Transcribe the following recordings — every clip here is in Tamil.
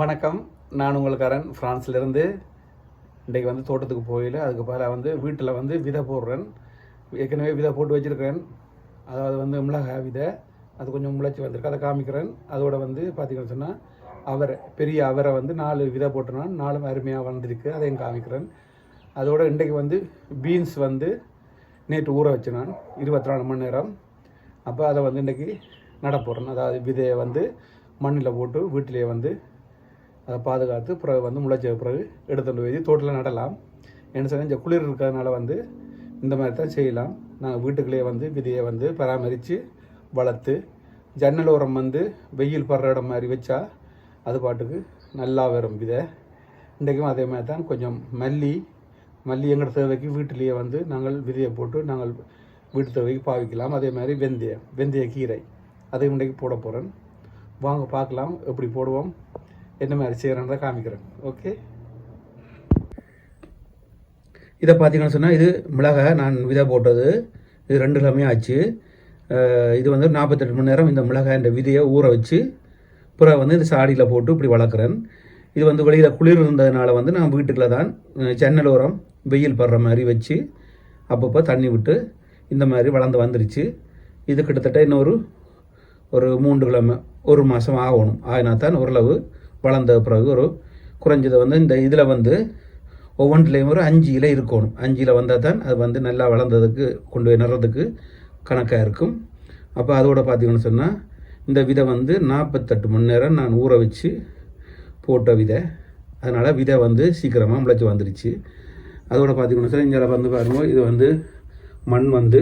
வணக்கம். நான் உங்களுக்காரன் ஃப்ரான்ஸ்லேருந்து இன்றைக்கு வந்து தோட்டத்துக்கு போயில அதுக்கு பதிலாக வந்து வீட்டில் வந்து விதை போடுறேன். ஏற்கனவே விதை போட்டு வச்சுருக்கிறேன். அதாவது வந்து மிளகாய் விதை அது கொஞ்சம் முளைச்சி வந்திருக்கு. அதை காமிக்கிறேன். அதோட வந்து பார்த்திங்கன்னு சொன்னால் அவரை பெரிய அவரை வந்து நாலு விதை போட்டேன்னா நாலும் அருமையாக வந்திருக்கு அதையும் காமிக்கிறேன். அதோட இன்றைக்கு வந்து பீன்ஸ் வந்து நேற்று ஊற வச்சேன் நான். இருபத்தி நாலு மணி நேரம். அப்போ அதை வந்து இன்றைக்கி நடப்போகிறேன் போடுறேன் அதாவது விதையை வந்து மண்ணில் போட்டு வீட்டிலேயே வந்து பாதுகாத்து பிறகு வந்து முளைச்ச பிறகு எடுத்துகிட்டு போய் தோட்டில் நடலாம். என்ன சொன்னால் இந்த குளிர் இருக்கிறதுனால வந்து இந்த மாதிரி தான் செய்யலாம். நாங்கள் வீட்டுக்குள்ளேயே வந்து விதையை வந்து பராமரித்து வளர்த்து ஜன்னல் ஓரம் வந்து வெயில் படுற இடம் மாதிரி வச்சா அது பாட்டுக்கு நல்லா வரும் விதை. இன்றைக்கும் அதே மாதிரி தான் கொஞ்சம் மல்லி மல்லி எங்களோட தேவைக்கு வீட்டிலேயே வந்து நாங்கள் விதையை போட்டு நாங்கள் வீட்டு தேவைக்கு பாவிக்கலாம். அதே மாதிரி வெந்தயம் வெந்தய கீரை அதையும் இன்றைக்கு போட போகிறேன் வாங்க பார்க்கலாம் எப்படி போடுவோம். என்ன மாதிரி செய்கிறேன்றதை காமிக்கிறேன் ஓகே இதை பார்த்தீங்கன்னு சொன்னால் இது மிளகாய் நான் விதை போட்டது. இது ரெண்டு கிழமையும் ஆச்சு. இது வந்து நாற்பத்தெட்டு மணி நேரம் இந்த மிளகாய் இந்த விதையை ஊற வச்சு பிறகு வந்து இந்த சாடியில் போட்டு இப்படி வளர்க்குறேன். இது வந்து வெளியில் குளிர் இருந்ததுனால வந்து நான் வீட்டுக்குள்ள தான் அஹ் ஜன்னல் ஓரம் வெயில் படுற மாதிரி வச்சு அப்பப்போ தண்ணி விட்டு இந்த மாதிரி வளர்ந்து வந்துருச்சு. இது கிட்டத்தட்ட இன்னொரு ஒரு மூன்று கிழமை ஒரு மாதம் ஆகணும். ஆகினா தான் ஓரளவு வளர்ந்த பிறகு ஒரு குறைஞ்சது வந்து இந்த இதில் வந்து ஒவ்வொன்றிலையும் ஒரு அஞ்சு இலை இருக்கணும். அஞ்சு இலை வந்தால் தான் அது வந்து நல்லா வளர்ந்ததுக்கு கொண்டு போய் நடுறதுக்கு கணக்காக இருக்கும். அப்போ அதோட பார்த்தீங்கன்னு சொன்னால் இந்த விதை வந்து நாற்பத்தெட்டு மணி நேரம் நான் ஊற வச்சு போட்ட விதை. அதனால் விதை வந்து சீக்கிரமாக முளைச்சி வந்துடுச்சு அதோட பார்த்தீங்கன்னு சொன்னால் இங்கே வந்து பாருங்க இது வந்து மண் வந்து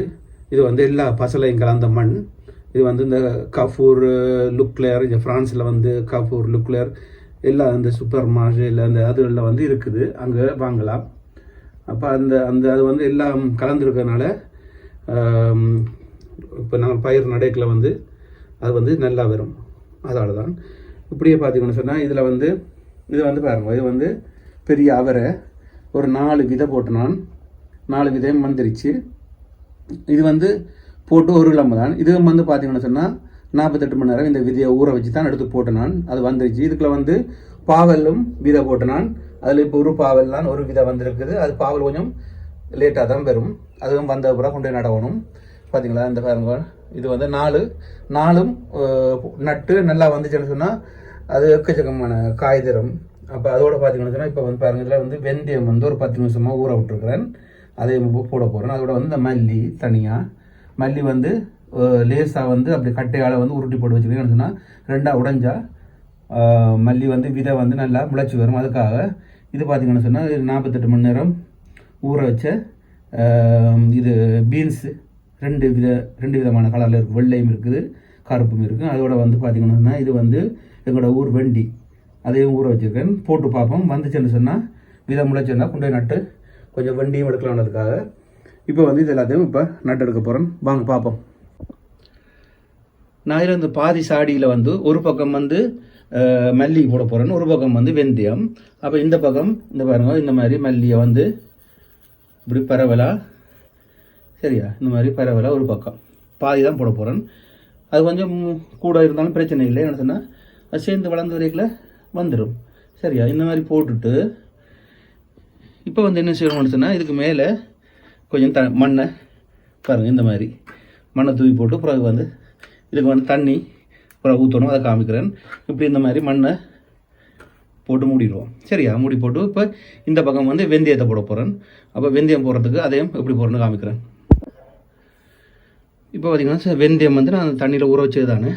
இது வந்து எல்லா பசலையும் கலந்த மண். இது வந்து இந்த கஃபூர் லுக்லேர் uh, இந்த ஃப்ரான்ஸில் வந்து கஃபூர் லுக்லேர் எல்லா அந்த சூப்பர் மார்ஷில் அந்த அதுகளில் வந்து இருக்குது. அங்கே வாங்கலாம். அப்போ அந்த அந்த அது வந்து எல்லாம் கலந்துருக்கனால இப்போ நாங்கள் பயிர் நடைக்கில் வந்து அது வந்து நல்லா வரும். அதால் தான் இப்படியே பார்த்தீங்கன்னு சொன்னால் இதில் வந்து இது வந்து பாருங்க இது வந்து பெரிய அவரை ஒரு நாலு விதை போட்டு நான் நாலு விதையும் வந்துருச்சு. இது வந்து போட்டு ஒரு கிலோ தான். இது வந்து பார்த்தீங்கன்னு சொன்னால் நாற்பத்தெட்டு மணி நேரம் இந்த விதையை ஊற வச்சு தான் எடுத்து போட்டேன் நான். அது வந்துருச்சு. இதுக்குள்ள வந்து பாவலும் விதை போட்டேன் நான். அதில் இப்போ ஒரு பாவல் தான் ஒரு விதை வந்திருக்குது. அது பாவல் கொஞ்சம் லேட்டாக தான் வரும். அதுவும் வந்த அப்புறம் கொண்டு போய் நடவணும். பார்த்தீங்களா இந்த பாருங்க. இது வந்து நாலு. நாலும் நட்டு நல்லா வந்துச்சுன்னு சொன்னால் அது எக்கச்சக்கமான காய் தரும் அப்போ அதோட பார்த்தீங்கன்னு சொன்னால் இப்போ வந்து பாருங்க இதில் வந்து வெந்தயம் வந்து ஒரு பத்து நிமிஷமாக ஊற விட்டுருக்குறேன். அதையும் போட போகிறேன் அதோட வந்து இந்த மல்லி தனியாக மல்லி வந்து லேசாக வந்து அப்படி கட்டையால் வந்து உருட்டி போட்டு வச்சுக்கிறீங்கன்னு சொன்னால் ரெண்டாக உடஞ்சா மல்லி வந்து விதை வந்து நல்லா முளைச்சி வரும். அதுக்காக இது பார்த்தீங்கன்னு சொன்னால் நாற்பத்தெட்டு மணி நேரம் ஊற வச்ச இது பீன்ஸு ரெண்டு வித ரெண்டு விதமான கலரில் இருக்குது வெள்ளையும் இருக்குது கருப்பும் இருக்குது அதோட வந்து பார்த்திங்கன்னு சொன்னால் இது வந்து எங்களோட ஊர் வெண்டி. அதையும் ஊற வச்சுருக்கேன். போட்டு பார்ப்போம். வந்துச்சுன்னு சொன்னால் விதை முளைச்சுன்னா கொண்டு போய் நட்டு கொஞ்சம் வண்டியும் எடுக்கலாம்ன்றதுக்காக இப்போ வந்து இது எல்லாத்தையும் இப்போ நட்டு எடுக்க போகிறேன் வாங்க பார்ப்போம். நான் இதில் இந்த பாதி சாடியில் வந்து ஒரு பக்கம் வந்து மல்லிகை மல்லி போட போகிறேன்னு ஒரு பக்கம் வந்து வெந்தயம். அப்போ இந்த பக்கம் இந்த பாருங்க இந்த மாதிரி மல்லியை வந்து இப்படி பரவலாக சரியா? இந்த மாதிரி பரவலாக ஒரு பக்கம். பாதி தான் போட போகிறேன் அது கொஞ்சம் கூட இருந்தாலும் பிரச்சனை இல்லை. என்ன சொன்னால் அது சேர்ந்து வளர்ந்த வரைக்கில் வந்துடும் சரியா? இந்த மாதிரி போட்டுட்டு இப்போ வந்து என்ன செய்யணும்னு சொன்னால் இதுக்கு மேலே கொஞ்சம் த மண்ணை பாருங்கள் இந்த மாதிரி. மண்ணை தூவி போட்டு பிறகு வந்து இதுக்கு வந்து தண்ணி பிறகு ஊற்றணும் அதை காமிக்கிறேன். இப்படி இந்த மாதிரி மண்ணை போட்டு மூடிடுவோம். சரியா? மூடி போட்டு இப்போ இந்த பக்கம் வந்து வெந்தயத்தை போட போகிறேன் அப்போ வெந்தயம் போடுறதுக்கு அதையும் எப்படி போடுறேன்னு காமிக்கிறேன். இப்போ பார்த்திங்கன்னா வெந்தயம் வந்து நான் தண்ணியில் ஊற வச்சது தானே.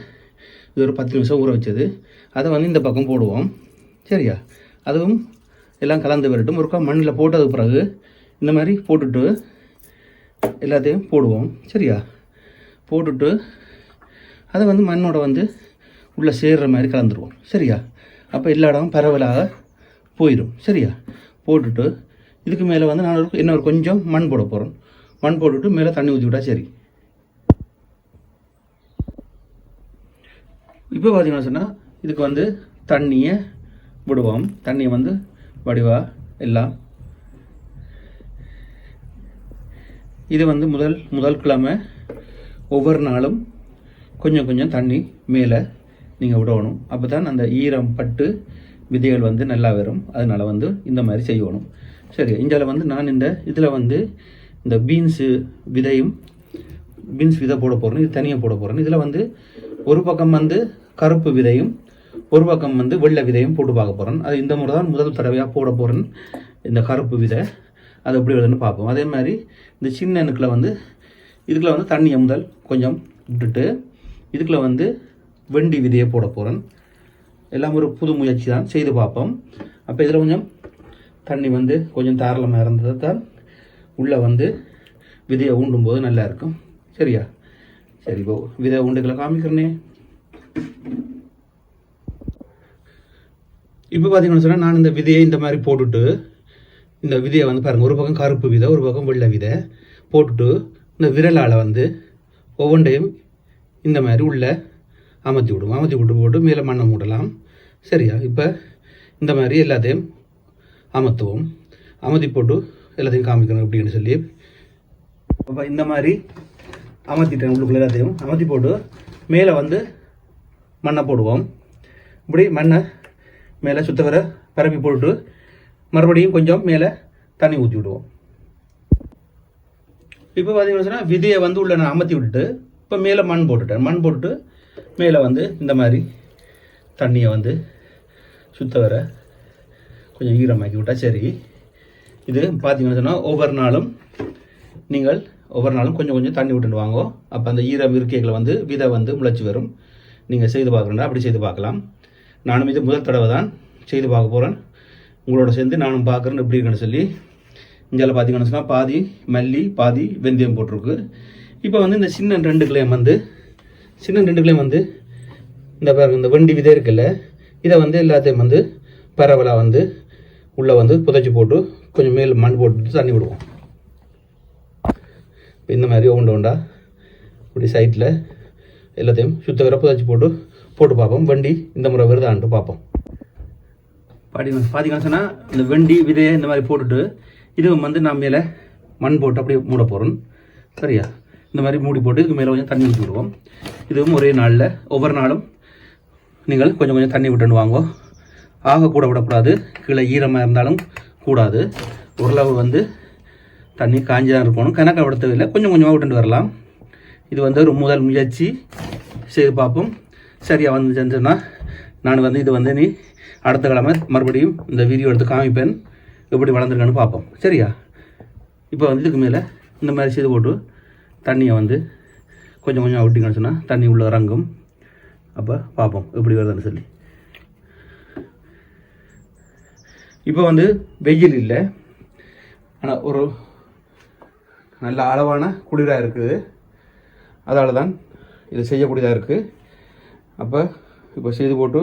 இது ஒரு பத்து நிமிஷம் ஊற வச்சது. அதை வந்து இந்த பக்கம் போடுவோம். சரியா? அதுவும் எல்லாம் கலந்து வரட்டும். ஒருக்கா மண்ணில் போட்டதுக்கு பிறகு இந்த மாதிரி போட்டுட்டு எல்லாத்தையும் போடுவோம். சரியா? போட்டுட்டு அதை வந்து மண்ணோட வந்து உள்ளே சேர்கிற மாதிரி கலந்துருவோம். சரியா? அப்போ எல்லா இடமும் பரவலாக போயிடும். சரியா? போட்டுட்டு இதுக்கு மேலே வந்து நான் ஒரு இன்னொரு கொஞ்சம் மண் போட போகிறோம் மண் போட்டுட்டு மேலே தண்ணி ஊற்றி விட்டா சரி. இப்போ பார்த்தீங்கன்னா சொன்னால் இதுக்கு வந்து தண்ணியை விடுவோம். தண்ணியை வந்து வடிவா எல்லாம் இது வந்து முதல் முதல் கிழமை. ஒவ்வொரு நாளும் கொஞ்சம் கொஞ்சம் தண்ணி மேலே நீங்கள் விடணும். அப்போ தான் அந்த ஈரம் பட்டு விதைகள் வந்து நல்லா வரும். அதனால் வந்து இந்த மாதிரி செய்யணும். சரி இந்தியாவில் வந்து நான் இந்த இதில் வந்து இந்த பீன்ஸு விதையும் பீன்ஸ் விதை போட போகிறேன் இது தனியாக போட போகிறேன் இதில் வந்து ஒரு பக்கம் வந்து கருப்பு விதையும் ஒரு பக்கம் வந்து வெள்ளை விதையும் போட்டு பார்க்க போகிறேன் அது இந்த முறை தான் முதல் தடவையாக போட போகிறேன் இந்த கருப்பு விதை. அது எப்படி வருதுன்னு பார்ப்போம். அதே மாதிரி இந்த சின்ன அணுக்கில் வந்து இதுக்குள்ள வந்து தண்ணியை முதல் கொஞ்சம் விட்டுட்டு இதுக்குள்ள வந்து வெண்டி விதையை போட போகிறேன் எல்லாம் ஒரு புது முயற்சி தான். செய்து பார்ப்போம். அப்போ இதில் கொஞ்சம் தண்ணி வந்து கொஞ்சம் தாராளமாக இருந்ததை தான் உள்ளே வந்து விதையை ஊண்டும்போது நல்லாயிருக்கும் நல்லா இருக்கும். சரியா? சரி இப்போ விதை உண்டுகளை காமிக்கிறனே. இப்போ பார்த்தீங்கன்னு சொன்னால் நான் இந்த விதையை இந்த மாதிரி போட்டுட்டு இந்த விதையை வந்து பாருங்கள் ஒரு பக்கம் கருப்பு விதை ஒரு பக்கம் வெள்ளை விதை போட்டுட்டு இந்த விரலால் வந்து ஒவ்வொன்றையும் இந்த மாதிரி உள்ள அமர்த்தி விடுவோம். அமர்த்தி விட்டு போட்டு மேலே மண்ணை மூடலாம். சரியா? இப்போ இந்த மாதிரி எல்லாத்தையும் அமர்த்துவோம். அமர்த்தி போட்டு எல்லாத்தையும் காமிக்கணும் அப்படின்னு சொல்லி. அப்போ இந்த மாதிரி அமர்த்திட்டேன் உள்ளுக்குள்ள எல்லாத்தையும். அமர்த்தி போட்டு மேலே வந்து மண்ணை போடுவோம். இப்படி மண்ணை மேலே சுத்த வர பரப்பி போட்டு மறுபடியும் கொஞ்சம் மேலே தண்ணி ஊற்றி விடுவோம். இப்போ பார்த்தீங்கன்னா சொன்னால் விதையை வந்து உள்ள நான் அமர்த்தி விட்டுட்டு இப்போ மேலே மண் போட்டுட்டேன். மண் போட்டுட்டு மேலே வந்து இந்த மாதிரி தண்ணியை வந்து சுத்த வர கொஞ்சம் ஈரமாக்கி விட்டால் சரி. இது பார்த்தீங்கன்னா சொன்னால் ஒவ்வொரு நாளும் நீங்கள் ஒவ்வொரு நாளும் கொஞ்சம் கொஞ்சம் தண்ணி விட்டுட்டு வாங்கோ. அப்போ அந்த ஈரம் இருக்கைகளை வந்து விதை வந்து முளைச்சி வரும். நீங்கள் செய்து பார்க்குறேன்னா அப்படி செய்து பார்க்கலாம். நானும் இது முதல் தடவை தான் செய்து பார்க்க போகிறேன் உங்களோட சேர்ந்து நானும் பார்க்குறேன்னு எப்படி இருக்குன்னு சொல்லி இங்கே பார்த்தீங்கன்னு சொன்னால் பாதி மல்லி பாதி வெந்தயம் போட்டிருக்கு. இப்போ வந்து இந்த சின்ன ரெண்டு கிளையம் வந்து சின்ன ரெண்டு கிளையம் வந்து இந்த பாருங்க இந்த வண்டி விதை இருக்குல்ல இதை வந்து எல்லாத்தையும் வந்து பரவலாக வந்து உள்ளே வந்து புதைச்சி போட்டு கொஞ்சம் மேல் மண் போட்டு தண்ணி விடுவோம். இப்போ இந்த மாதிரி ஒன்று ஒன்றா இப்படி சைட்டில் எல்லாத்தையும் சுத்த புதைச்சி போட்டு போட்டு பார்ப்போம். வண்டி இந்த முறை வருதான்ட்டு பார்ப்போம். பாடி பார்த்தீங்கன்னு சொன்னால் இந்த வெண்டி விதையை இந்த மாதிரி போட்டுட்டு இதுவும் வந்து நான் மேலே மண் போட்டு அப்படியே மூட போகிறோம் சரியா? இந்த மாதிரி மூடி போட்டு இதுக்கு மேலே கொஞ்சம் தண்ணி ஊற்றி விடுவோம். இதுவும் ஒரே நாளில் ஒவ்வொரு நாளும் நீங்கள் கொஞ்சம் கொஞ்சம் தண்ணி விட்டுன்னு வாங்கோ. ஆக கூட விடக்கூடாது. கீழே ஈரமாக இருந்தாலும் கூடாது. ஓரளவு வந்து தண்ணி காஞ்சி தான் இருக்கணும். கணக்காக விடுத்ததில்லை கொஞ்சம் கொஞ்சமாக விட்டுட்டு வரலாம். இது வந்து ஒரு முதல் முயற்சி. செய்து பார்ப்போம். சரியாக வந்து செஞ்சோன்னா நான் வந்து இது வந்து நீ அடுத்த கிழமை மறுபடியும் இந்த வீடியோ எடுத்து காமிப்பேன். எப்படி வளர்ந்துருக்கான்னு பார்ப்போம். சரியா? இப்போ வந்து இதுக்கு மேலே இந்த மாதிரி செய்து போட்டு தண்ணியை வந்து கொஞ்சம் கொஞ்சம் விட்டிங்கன்னு சொன்னால் தண்ணி உள்ள இறங்கும். அப்போ பார்ப்போம். எப்படி வருதுன்னு சொல்லி. இப்போ வந்து வெயில் இல்லை. ஆனால் ஒரு நல்ல அளவான குளிராக இருக்குது. அதால் தான் இது செய்யக்கூடியதாக இருக்குது அப்போ இப்போ செய்து போட்டு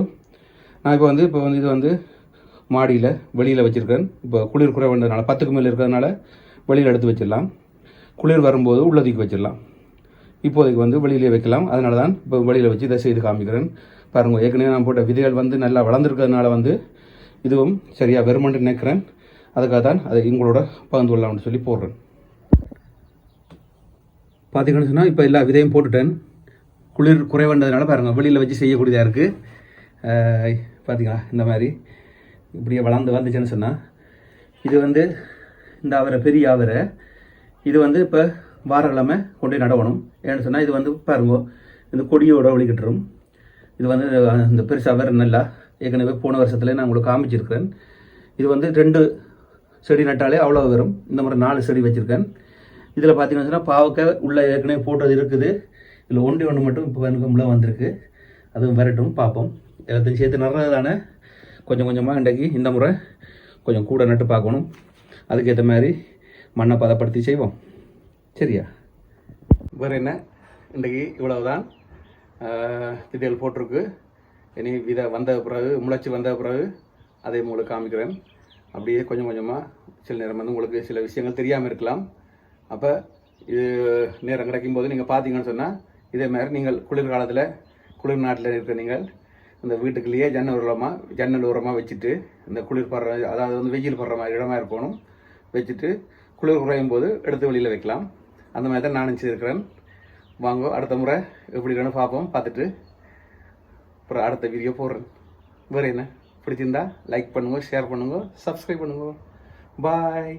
நான் இப்போ வந்து இப்போ வந்து இது வந்து மாடியில் வெளியில் வச்சுருக்கேன் இப்போ குளிர் குறைவுன்றதுனால பத்துக்கு மேலே இருக்கிறதுனால வெளியில் எடுத்து வச்சிடலாம். குளிர் வரும்போது உள்ளதுக்கு வச்சிடலாம். இப்போதைக்கு வந்து வெளியிலே வைக்கலாம். அதனால தான் இப்போ வெளியில் வச்சு இதை செய்து காமிக்கிறேன். பாருங்கள் ஏற்கனவே நான் போட்ட விதைகள் வந்து நல்லா வளர்ந்துருக்கிறதுனால வந்து இதுவும் சரியாக வெறுமென்று நினைக்கிறேன். அதுக்காக தான் அதை உங்களோட பகிர்ந்து கொள்ளலாம்னு சொல்லி போடுறேன். பார்த்தீங்கன்னு சொன்னால் இப்போ எல்லா விதையும் போட்டுட்டேன். குளிர் குறைவுன்றதுனால பாருங்கள் வெளியில் வச்சு செய்யக்கூடியதாக இருக்குது பார்த்தீங்களா இந்த மாதிரி இப்படியே வளர்ந்து வந்துச்சுன்னு சொன்னால் இது வந்து இந்த அவரை பெரிய அவரை இது வந்து இப்போ வாரக்கிழமை கொண்டு போய் நடவணும் ஏன்னு சொன்னால் இது வந்து பாருங்க இந்த கொடியோட ஒளிக்கிட்டுரும் இது வந்து இந்த பெருசாக அவர் நல்லா ஏற்கனவே போன வருஷத்துல நான் உங்களுக்கு காமிச்சிருக்கிறேன். இது வந்து ரெண்டு செடி நட்டாலே அவ்வளோ வரும். இந்த மாதிரி நாலு செடி வச்சுருக்கேன். இதில் பார்த்தீங்கன்னு சொன்னால் பாவக்காய் உள்ளே ஏற்கனவே போட்டது இருக்குது. இதில் ஒன்று ஒன்று மட்டும் இப்போ எனக்கு வந்திருக்கு. அதுவும் வரட்டும் பார்ப்போம். எல்லாத்தையும் சேர்த்து நடுறது தானே கொஞ்சம் கொஞ்சமாக இன்றைக்கு இந்த முறை கொஞ்சம் கூட நட்டு பார்க்கணும். அதுக்கேற்ற மாதிரி மண்ணை பதப்படுத்தி செய்வோம். சரியா? வேறு என்ன? இன்றைக்கி இவ்வளவுதான். தான் விதைகள் போட்டிருக்கு. இனி விதை வந்த பிறகு முளைச்சி வந்த பிறகு அதை உங்களுக்கு காமிக்கிறேன். அப்படியே கொஞ்சம் கொஞ்சமாக சில நேரம் வந்து உங்களுக்கு சில விஷயங்கள் தெரியாமல் இருக்கலாம். அப்போ இது நேரம் கிடைக்கும் போது நீங்கள் பார்த்தீங்கன்னு சொன்னால் இதே மாதிரி நீங்கள் குளிர்காலத்தில் குளிர் நாட்டில் இருக்கிற நீங்கள் இந்த வீட்டுக்குள்ளேயே ஜன்னல் உரமாக ஜன்னல் உரமாக வச்சுட்டு இந்த குளிர் படுற அதாவது வந்து வெயில் படுற மாதிரி இடமா இருக்கணும். வச்சுட்டு குளிர் குறையும் போது எடுத்து வெளியில் வைக்கலாம். அந்த மாதிரி தான் நானும் செய்திருக்கிறேன். வாங்க அடுத்த முறை எப்படி இருக்கணும் பார்ப்போம். பார்த்துட்டு அப்புறம் அடுத்த வீடியோ போடுறேன். வேறு என்ன? பிடிச்சிருந்தா லைக் பண்ணுங்க ஷேர் பண்ணுங்க சப்ஸ்கிரைப் பண்ணுங்க. பாய்